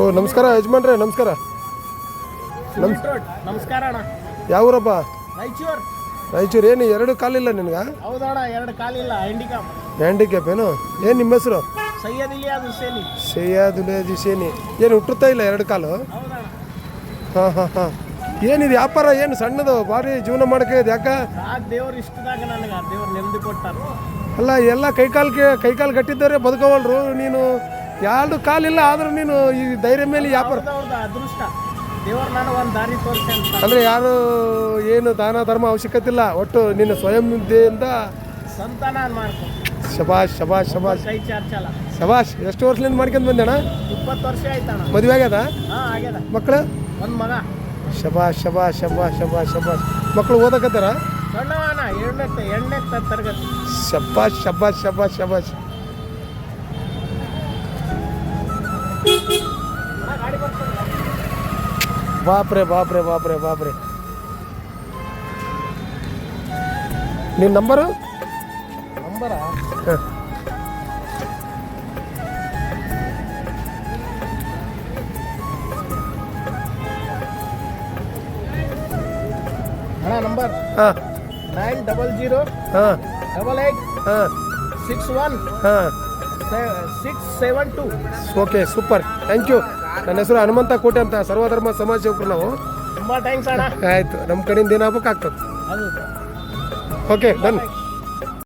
ಓ ನಮಸ್ಕಾರ ಯಜಮಾನ್ರೆ ನಮಸ್ಕಾರ. ನಮ್ ನಮಸ್ಕಾರ ಅಣ್ಣ. ಯಾವೂರಪ್ಪ? ರಾಯಚೂರ್. ರಾಯಚೂರು ಏನು ಎರಡು ಕಾಲಿಲ್ಲ ನಿನಗೆ? ಹೌದಣ್ಣ ಎರಡು ಕಾಲಿಲ್ಲ ಹ್ಯಾಂಡಿಕ್ಯಾಪ್ ಹ್ಯಾಂಡಿಕ್ಯಾಪ್ ಏನು? ಏನು ನಿಮ್ಮ ಹೆಸರು? ಸೈಯದ್ ಇಲಿಯಾದ್ ಹುಸೇನಿ. ಏನು ಹುಟ್ಟುತ್ತಾ ಇಲ್ಲ ಎರಡು ಕಾಲು? ಹಾಂ ಹಾಂ ಹಾಂ. ಏನಿದು ವ್ಯಾಪಾರ ಏನು ಸಣ್ಣದು ಭಾರಿ ಜೀವನ ಮಾಡಕ್ಕೆ ಯಾಕೆ? ದೇವ್ರು ಇಷ್ಟದಾಗ ನನಗೆ ದೇವ್ರು ನೆಮ್ಮದಿ ಕೊಟ್ಟಾರ. ಅಲ್ಲ ಎಲ್ಲ ಕೈಕಾಲು ಕೈಕಾಲು ಗಟ್ಟಿದ್ದಾರೆ ಬದುಕವಲ್ರು ನೀನು? ಎರಡು ಕಾಲಿಲ್ಲ ಆದ್ರೂ ನೀನು ಈ ಧೈರ್ಯ ಮೇಲೆ ವ್ಯಾಪಾರ ಅಂದ್ರೆ ಅದೃಷ್ಟ? ದೇವ್ರು ನಾನು ಒಂದು ದಾರಿ ತೋರಿಸಿ ಅಂತ. ಅಂದರೆ ಯಾರು ಏನು ದಾನ ಧರ್ಮ ಅವಶ್ಯಕತೆ ಇಲ್ಲ. ಒಟ್ಟು ನಿನ್ನ ಸ್ವಯಂ ವಿದ್ಯೆಯಿಂದ ಸಂತಾನ ಮಾಡ್ಕೊ. ಶಬಾಷ್ ಶಬಾಷ್ ಶಬಾಷ್. ಕೈ ಚಾರ್ಚಲ್ಲ. ಶಬಾಷ್ ಎಷ್ಟು ವರ್ಷದಿಂದ ಮಾಡ್ಕೊಂಡ್ ಬಂದೇಣ ಇಪ್ಪತ್ತು ವರ್ಷ ಆಯ್ತಣ್ಣ ಮದುವೆ ಆಗ್ಯದ? ಹಾಂ ಆಗ್ಯದ. ಮಕ್ಕಳು ಒಂದು ಮಗ. ಶಬಾಷ್ ಶಬಾಷ್ ಶಬಾಷ್ ಶಬಾಷ್ ಶಬಾಷ್. ಮಕ್ಕಳು ಓದಕತ್ತಾರ? ಸಣ್ಣವನ ಎರಡನೇ ಎರಡನೇ ತರಗತಿ. ಶಬಾಷ್ ಶಬಾಷ್ ಶಬಾಷ್ ಶಬಾಷ್. ಬಾಪ್ರೆ ಬಾಪ್ರೆ ಬಾಪ್ರೆ ಬಾಪ್ರೆ ನಿನ್ನ ನಂಬರು ನಂಬರ ಹಾಂ ಅಣ್ಣ ನಂಬರ್ ಹಾಂ ನೈನ್ ಡಬಲ್ ಜೀರೋ ಹಾಂ ಡಬಲ್ ಏಯ್ಟ್ ಹಾಂ ಸಿಕ್ಸ್ ಒನ್ ಹಾಂ six seven two okay super thank you ನನ್ನ ಹೆಸರು ಹನುಮಂತ ಕೋಟೆ ಅಂತ ಸರ್ವಧರ್ಮ ಸಮಾಜ ಸೇವಕರು ನಾವು. ತುಂಬ ಥ್ಯಾಂಕ್ಸ್ ಅಣ್ಣ. ಆಯಿತು ನಮ್ಮ ಕಡೆಯಿಂದ ಏನಾಗಬೇಕು ಆಗ್ತದೆ ಓಕೆ ಡನ್